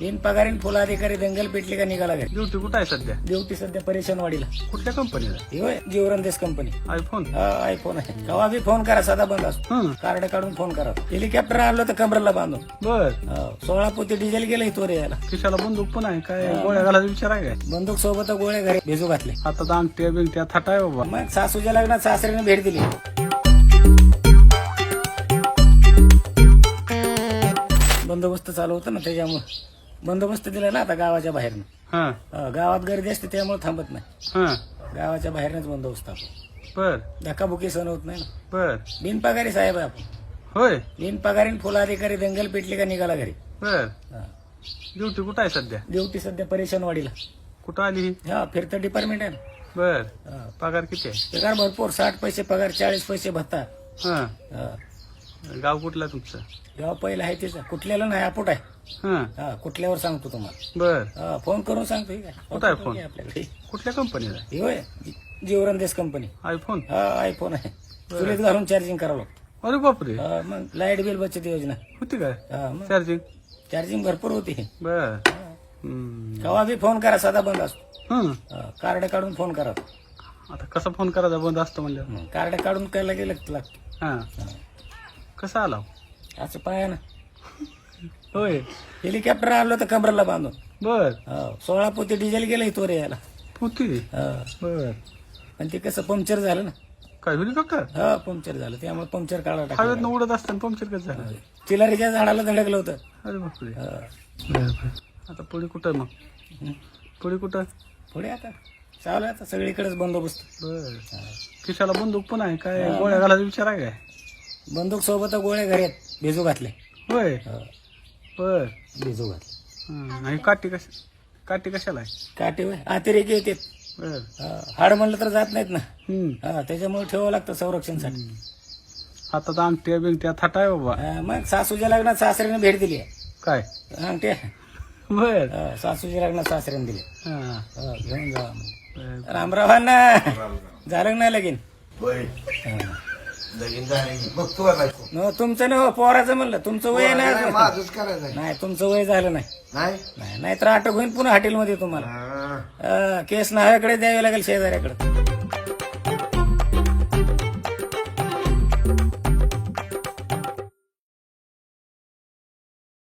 तीन पगारीन फुल अधिकारी दंगल पेटली का निघाला घरी? ड्युटी कुठं आहे सध्या? ड्युटी सध्या परेशानवाडीला. कुठल्या कंपनीला ही होय जीवरंदेश कंपनी आयफोन हा आयफोन आहे. केव्हा बी फोन करा साधा बंद असतो. हं. कार्ड काढून फोन करा. हेलिकॉप्टर आणलं तर कमरेला बांधून. बर. हो, सोळा पोती डिझेल गेलं इथवर यायला. खिशाला बंदूक पण आहे काय गोळ्या घालायचा विचार आहे काय? बंदूक सोबत गोळे घरी भिजू घातले. आता अंगठ्या बिंगट्या थाटा आहे बाबा. मग सासूच्या लग्नात सासऱ्याने भेट दिली. बंदोबस्त चालू होतं ना त्याच्यामुळे. बंदोबस्त दिला ना आता गावाच्या बाहेरनं. हा. अं, गावात गर्दी असते त्यामुळे थांबत नाही. हा. गावाच्या बाहेरनच बंदोबस्त आपण. बर. धक्काबुकी सण होत नाही ना. बर. बिनपगारी साहेब आहे आपण. होय. बिनपगारीन फुल अधिकारी दंगल पेटली का निघाला घरी. बर. ड्युटी कुठं आहे सध्या? ड्युटी सध्या परेशानवाडीला. कुठं आली ही? हा फिरतं डिपार्टमेंट आहे ना. बर. हा. पगार किती आहे? पगार भरपूर साठ पैसे पगार चाळीस पैसे भत्ता. हा. हा. गाव कुठलं तुमचं? गाव पहिलं आहे तिचं. कुठल्याला नाही अपुट आहे. हा. हा कुठल्यावर सांगतो तुम्हाला. बर. हा, फोन करून सांगतो ठीक आहे. कुठं आहे फोन? आपल्याकडे कुठल्या कंपनीला आहे? ही होय जीवरंदेश कंपनी आयफोन हा आयफोन आहे. चुलीत घालून चार्जिंग करावं लागतं. अरे बापरे. हा, मग लाइट बिल बचत योजना. होती काय? हा मग चार्जिंग चार्जिंग भरपूर होती. बर. हम्म. केव्हा बी फोन करा साधा बंद असतो. हं. हा, कार्ड काढून फोन करा. आता कसा फोन करायचा? बंद असतं म्हणलं हं, कार्ड काढून काय लगे लागतं? लागतं हा. कसा आला? असं पाया ना. होय. हेलिकॉप्टर आणलं तर कमरेला बांधून. बर. हो, सोळा पोती डिझेल गेलं इथवर यायला. होती हा. बर. पण ते कसं पंक्चर झालं ना. काय होईल का हा पंक्चर झालं. त्यामुळे पंक्चर काढा हवेत टाकलं उडत असताना पंक्चर कसं झालं? चिलारीच्या झाडाला धडकलं होतं. अरे बापरे. हा. बर बर. आता पुढे कुठं मग? हं. पुढे कुठं? पुढे आता. चालू आहे आता. सगळीकडेच बंदोबस्त. बर. खिशाला बंदूक पण आहे. काय गोळ्या घालायचा विचार आहे काय? बंदूक सोबत गोळे घरात भिजू घातले. होय. बर भिजू घातले. हं. आणि काठी कश काठी कशाला आहे? काटे होय. अतिरेकी येते बर हाड म्हणलं तर जात नाहीत ना. हा त्याच्यामुळे ठेवावं लागतं संरक्षणसाठी. हातात अंगठ्या बिंगट्या थाटा आहे बाबा. हा, मग सासूच्या लग्नात सासऱ्याने भेट दिली. काय? अंगठ्या. बर हा, सासूच्या लग्नात सासऱ्याने दिली. हा. हा, घेऊन जा. बर. रामरावांना. झालं नाही लगीन? होय. हा. लगीन झाले की बघ तू बायको न तुमचं ना पोराचं म्हणलं. तुमचं वय नाही नाही, माझंच करायचं आहे. नाही तुमचं वय झालं नाही. नाही? नाही नाहीतर अटक होईल पुन्हा हॉटेलमध्ये तुम्हाला. हा. हा, केस नाव्याकडे द्यावी लागेल शेजाऱ्याकडे.